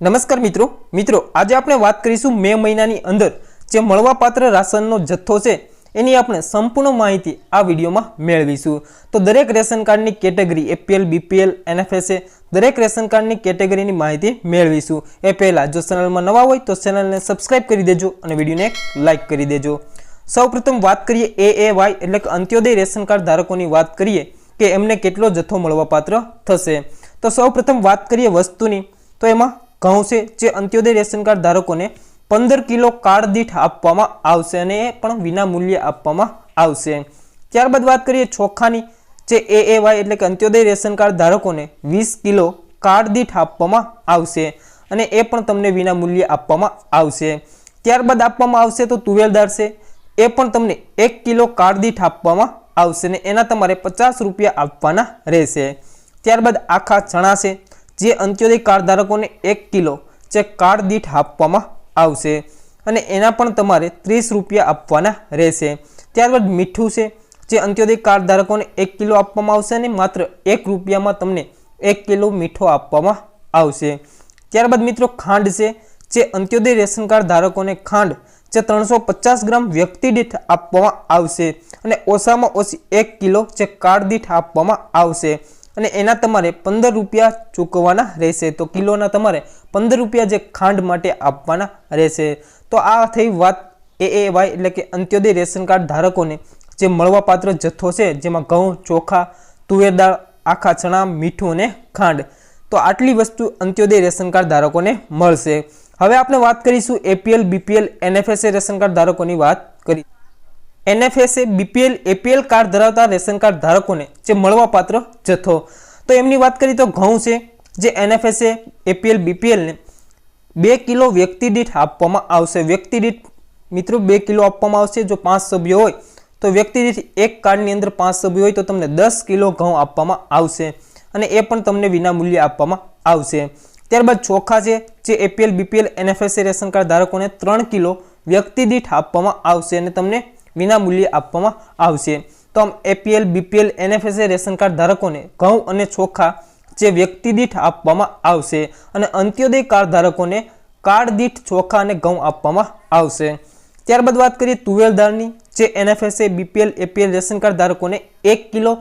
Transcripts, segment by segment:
નમસ્કાર મિત્રો. મિત્રો, આજે આપણે વાત કરીશું મે મહિનાની અંદર જે મળવાપાત્ર રાશનનો જથ્થો છે, એની આપણે સંપૂર્ણ માહિતી આ વિડીયોમાં મેળવીશું. તો દરેક રેશન કાર્ડની કેટેગરી એપીએલ, બીપીએલ, એનએફએસએ દરેક રેશન કાર્ડની કેટેગરીની માહિતી મેળવીશું. એ પહેલાં જો ચેનલમાં નવા હોય તો ચેનલને સબસ્ક્રાઇબ કરી દેજો અને વિડીયોને લાઇક કરી દેજો. સૌપ્રથમ વાત કરીએ એ એ વાય એટલે કે અંત્યોદય રેશન કાર્ડ ધારકોની વાત કરીએ કે એમને કેટલો જથ્થો મળવાપાત્ર થશે. તો સૌપ્રથમ વાત કરીએ વસ્તુની. તો એમાં ઘઉં છે જે અંત્યોદય રેશન કાર્ડ ધારકોને પંદર કિલો કાર્ડ દીઠ આપવામાં આવશે અને એ પણ વિના મૂલ્યે આપવામાં આવશે. ત્યારબાદ વાત કરીએ ચોખાની, જે એ એ વાય એટલે કે અંત્યોદય રેશન કાર્ડ ધારકોને વીસ કિલો કાર્ડ દીઠ આપવામાં આવશે અને એ પણ તમને વિના મૂલ્યે આપવામાં આવશે. ત્યારબાદ આપવામાં આવશે તો તુવેલદાર છે એ પણ તમને એક કિલો કાર્ડ દીઠ આપવામાં આવશે ને એના તમારે પચાસ રૂપિયા આપવાના રહેશે. ત્યારબાદ આખા ચણા છે જે અંત્યોદય કાર્ડ ધારકોને એક કિલો જે કાર્ડ દીઠ આપવામાં આવશે. અને એના પણ તમારે ત્રીસ રૂપિયા આપવાના રહેશે. ત્યારબાદ મીઠું છે, જે અંત્યોદય કાર્ડ ધારકોને એક કિલો આપવામાં આવશે અને માત્ર એક રૂપિયામાં તમને એક કિલો મીઠો આપવામાં આવશે. ત્યારબાદ મિત્રો ખાંડ છે, જે અંત્યોદય રેશન કાર્ડ ધારકોને ખાંડ જે ત્રણસો પચાસ ગ્રામ વ્યક્તિ દીઠ આપવામાં આવશે. અને ઓછામાં ઓછી એક કિલો જે કાર્ડ દીઠ આપવામાં આવશે. અને એના તમારે પંદર રૂપિયા ચૂકવવાના રહેશે. તો કિલોના તમારે પંદર રૂપિયા જે ખાંડ માટે આપવાના રહેશે. તો આ થઈ વાત એ એ વાય એટલે કે અંત્યોદય રેશન કાર્ડ ધારકોને જે મળવાપાત્ર જથ્થો છે, જેમાં ઘઉં, ચોખા, તુવેર દાળ, આખા ચણા, મીઠું અને ખાંડ. તો આટલી વસ્તુ અંત્યોદય રેશન કાર્ડ ધારકોને મળશે. હવે આપણે વાત કરીશું APL BPL NFSA ration card ધારકોની વાત કરી. એનએફએસએ, બીપીએલ, એપીએલ કાર્ડ ધરાવતા રેશન કાર્ડ ધારકોને જે મળવાપાત્ર જથ્થો. તો એમની વાત કરીએ તો ઘઉં છે, જે એનએફએસએ, એપીએલ, બીપીએલને બે કિલો વ્યક્તિ દીઠ આપવામાં આવશે. વ્યક્તિ દીઠ, મિત્રો, બે કિલો આપવામાં આવશે જો પાંચ સભ્યો હોય, તો વ્યક્તિ દીઠ એક કાર્ડની અંદર પાંચ સભ્યો હોય તો તમને દસ કિલો ઘઉં આપવામાં આવશે અને એ પણ તમને વિનામૂલ્યે આપવામાં આવશે. ત્યારબાદ ચોખા છે, જે APL, BPL, NFSA ration card ધારકોને ત્રણ કિલો વ્યક્તિ દીઠ આપવામાં આવશે અને તમને વિના મૂલ્યે આપવામાં આવશે. તો આમ APL BPL NFSA ration card ધારકોને ઘઉં અને ચોખા જે વ્યક્તિ દીઠ આપવામાં આવશે અને અંત્યોદય કાર્ડ ધારકોને કાર્ડ દીઠ ચોખા અને ઘઉં આપવામાં આવશે. ત્યારબાદ વાત કરીએ તુવેર દાળની, જે NFSA BPL APL ration card ધારકોને એક કિલો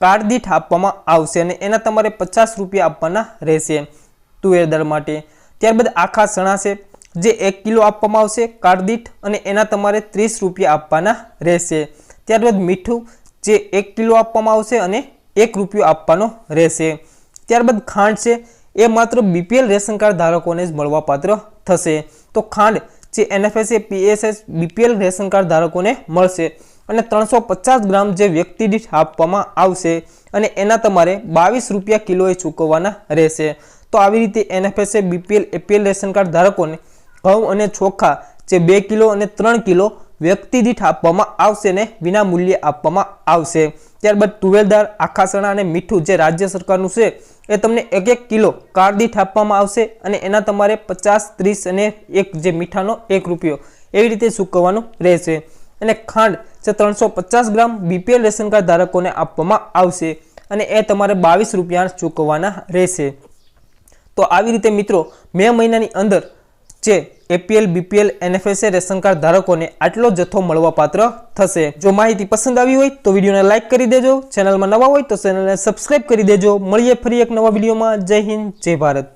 કાર્ડ દીઠ આપવામાં આવશે અને એના તમારે પચાસ રૂપિયા આપવાના રહેશે તુવેર દાળ માટે. ત્યારબાદ આખા ચણા છે. જે એક કિલો આપવામાં આવશે કાર્ડ અને એના તમારે ત્રીસ રૂપિયા આપવાના રહેશે. ત્યારબાદ મીઠું, જે એક કિલો આપવામાં આવશે અને એક રૂપિયો આપવાનો રહેશે. ત્યારબાદ ખાંડ છે, એ માત્ર બીપીએલ રેશન કાર્ડ ધારકોને જ મળવાપાત્ર થશે. તો ખાંડ, જે NFSA PSS BPL ration card ધારકોને મળશે અને ત્રણસો પચાસ ગ્રામ જે વ્યક્તિ દીઠ આપવામાં આવશે અને એના તમારે બાવીસ રૂપિયા કિલોએ ચૂકવવાના રહેશે. તો આવી રીતે NFSA BPL APL ration card ધારકોને ઘઉં અને ચોખા જે બે કિલો અને ત્રણ કિલો વ્યક્તિ દીઠ આપવામાં આવશે ને વિના મૂલ્યે આપવામાં આવશે. ત્યારબાદ તુવેલદાર આખા સણા અને મીઠું જે રાજ્ય સરકારનું છે, એ તમને એક એક કિલો કાર દીઠ આપવામાં આવશે અને એના તમારે પચાસ, ત્રીસ અને એક જે મીઠાનો એક રૂપિયો એવી રીતે ચૂકવવાનું રહેશે. અને ખાંડ જે ત્રણસો પચાસ ગ્રામ બીપીએલ રેશન કાર્ડ ધારકોને આપવામાં આવશે અને એ તમારે બાવીસ રૂપિયા ચૂકવવાના રહેશે. તો આવી રીતે મિત્રો, મે મહિનાની અંદર જે APL BPL NFSA ration card ધારકોને આટલો જથ્થો મળવાપાત્ર થશે. જો માહિતી પસંદ આવી હોય તો વિડીયોને લાઇક કરી દેજો. ચેનલમાં નવા હોય તો ચેનલને સબસ્ક્રાઇબ કરી દેજો. મળીએ ફરી એક નવા વિડીયોમાં. જય હિન્દ, જય ભારત.